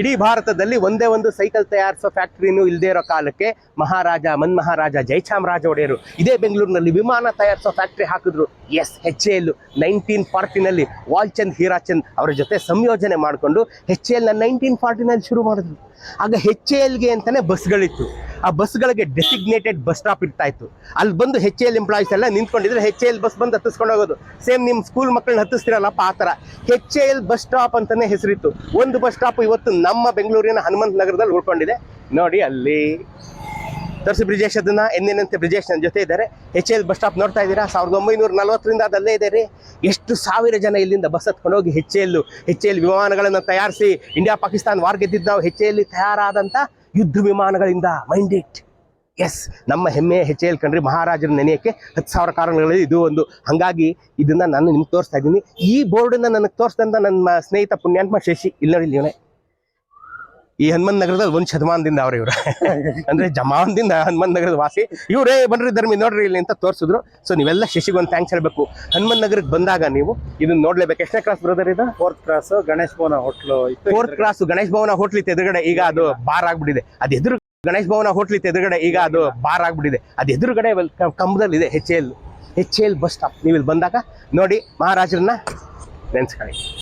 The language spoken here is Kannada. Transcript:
ಇಡೀ ಭಾರತದಲ್ಲಿ ಒಂದೇ ಒಂದು ಸೈಕಲ್ ತಯಾರಿಸೋ ಫ್ಯಾಕ್ಟ್ರಿನೂ ಇಲ್ಲದೇ ಇರೋ ಕಾಲಕ್ಕೆ ಮಹಾರಾಜ ಮನ್ ಮಹಾರಾಜ ಜಯಚಾಮರಾಜ ಒಡೆಯರು ಇದೇ ಬೆಂಗಳೂರಿನಲ್ಲಿ ವಿಮಾನ ತಯಾರಿಸೋ ಫ್ಯಾಕ್ಟ್ರಿ ಹಾಕಿದ್ರು. ಎಸ್ ಹೆಚ್ ಎಲ್ ನೈನ್ಟೀನ್ ಫಾರ್ಟಿನಲ್ಲಿ ವಾಲ್ಚಂದ್ ಹೀರಾಚಂದ್ ಅವರ ಜೊತೆ ಸಂಯೋಜನೆ ಮಾಡಿಕೊಂಡು ಹೆಚ್ ಎಲ್ನ ನೈನ್ಟೀನ್ ಫಾರ್ಟಿನಲ್ಲಿ ಶುರು ಮಾಡಿದ್ರು. ಆಗ ಹೆಚ್ ಎಲ್ಗೆ ಅಂತಲೇ ಬಸ್ಗಳಿತ್ತು. ಆ ಬಸ್ಗಳಿಗೆ ಡೆಸಿಗ್ನೇಟೆಡ್ ಬಸ್ ಸ್ಟಾಪ್ ಇರ್ತಾ ಇತ್ತು ಅಲ್ಲಿ ಬಂದು ಹೆಚ್ ಎಲ್ ಎಂಪ್ಲಾಯೀಸ್ ಎಲ್ಲ ನಿಂತ್ಕೊಂಡಿದ್ರೆ. ಹೆಚ್ ಎಲ್ ಬಸ್ ಬಂದು ಹತ್ತಿಸ್ಕೊಂಡು ಹೋಗೋದು. ಸೇಮ್ ನಿಮ್ಮ ಸ್ಕೂಲ್ ಮಕ್ಕಳನ್ನ ಹತ್ತಿಸ್ತಿರಲ್ಲಪ್ಪ ಆ ಥರ. ಹೆಚ್ ಎಲ್ ಬಸ್ ಸ್ಟಾಪ್ ಅಂತಲೇ ಹೆಸರಿತ್ತು. ಒಂದು ಬಸ್ ಸ್ಟಾಪ್ ಇವತ್ತು ನಮ್ಮ ಬೆಂಗಳೂರಿನ ಹನುಮಂತ ನಗರದಲ್ಲಿ ಉಳ್ಕೊಂಡಿದೆ. ನೋಡಿ ಅಲ್ಲಿ. ತರ್ಸಿ ಬ್ರಿಜೇಶ್ ಅದನ್ನ ಎಂದಿನಂತೆ ಬ್ರಿಜೇಶ್ ನನ್ನ ಜೊತೆ ಇದ್ದಾರೆ. ಎಚ್ ಎಲ್ ಬಸ್ ಸ್ಟಾಪ್ ನೋಡ್ತಾ ಇದ್ದೀರಾ? ಸಾವಿರದ ಒಂಬೈನೂರ ನಲವತ್ತರಿಂದ ಅದಲ್ಲೇ ಇದೆ ರೀ ಎಷ್ಟು ಸಾವಿರ ಜನ ಇಲ್ಲಿಂದ ಬಸ್ ಹತ್ಕೊಂಡು ಹೋಗಿ ಹೆಚ್ ಎಲ್ ಹೆಚ್ ಎಲ್ ವಿಮಾನಗಳನ್ನು ತಯಾರಿಸಿ ಇಂಡಿಯಾ ಪಾಕಿಸ್ತಾನ ವಾರ್ ಗೆದ್ದಿದ್ದು ನಾವು ಹೆಚ್ ಎಲ್ ತಯಾರಾದಂಥ ಯುದ್ಧ ವಿಮಾನಗಳಿಂದ ಮೈಂಡ್ ಇಟ್ ಎಸ್ ನಮ್ಮ ಹೆಮ್ಮೆ ಹೆಚ್ಚೆ ಕಣ್ರಿ ಮಹಾರಾಜರ ನೆನೆಯಕ್ಕೆ ಹತ್ತು ಸಾವಿರ ಕಾರಣಗಳಲ್ಲಿ ಇದು ಒಂದು. ಹಾಗಾಗಿ ಇದನ್ನ ನಾನು ನಿಮ್ಗೆ ತೋರಿಸ್ತಾ ಇದ್ದೀನಿ. ಈ ಬೋರ್ಡನ್ನ ನನಗೆ ತೋರಿಸ್ದಂತ ನನ್ನ ಸ್ನೇಹಿತ ಪುಣ್ಯಾತ್ಮ ಶಶಿ ಇಲ್ಲ ನೋಡಿ ಈ ಹನುಮಂತ ನಗರದಲ್ಲಿ ಒಂದು ಶತಮಾನದಿಂದ ಅವ್ರ ಇವ್ರ. ಅಂದ್ರೆ ಜಮಾನದಿಂದ ಹನುಮಂತ ನಗರದ ವಾಸಿ. ಇವರೇ ಬನ್ರಿ ಧರ್ಮಿ ನೋಡ್ರಿ ಇಲ್ಲಿ ಅಂತ ತೋರಿಸಿದ್ರು. ಸೊ ನೀವೆಲ್ಲ ಶಶಿಗೊಂದು ಒಂದು ಥ್ಯಾಂಕ್ಸ್ ಹೇಳ್ಬೇಕು. ಹನುಮಂತ ನಗರಕ್ಕೆ ಬಂದಾಗ ನೀವು ಇದನ್ನ ನೋಡ್ಲೇಬೇಕು. ಎಷ್ಟನೇ ಕ್ಲಾಸ್ ಬ್ರದರ್ ಇದು? Fourth cross Ganesh Bhavan hotel fourth class Ganesh Bhavan hotel ಇತ್ತು ಎದುರುಗಡೆ. ಈಗ ಅದು ಬಾರ್ ಆಗ್ಬಿಟ್ಟಿದೆ. ಅದು ಎದುರು ಗಣೇಶ್ ಭವನ ಹೋಟ್ಲ್ ಇತ್ತು ಎದುರುಗಡೆ. ಈಗ ಅದು ಬಾರ್ ಆಗ್ಬಿಟ್ಟಿದೆ. ಅದು ಎದುರುಗಡೆ ಕಂಬದಲ್ಲಿ ಇದೆ. H L H L bus stop ನೀವು ಇಲ್ಲಿ ಬಂದಾಗ ನೋಡಿ ಮಹಾರಾಜರನ್ನ ನೆನ್ಸ್ಕೊಳ್ಳಿ.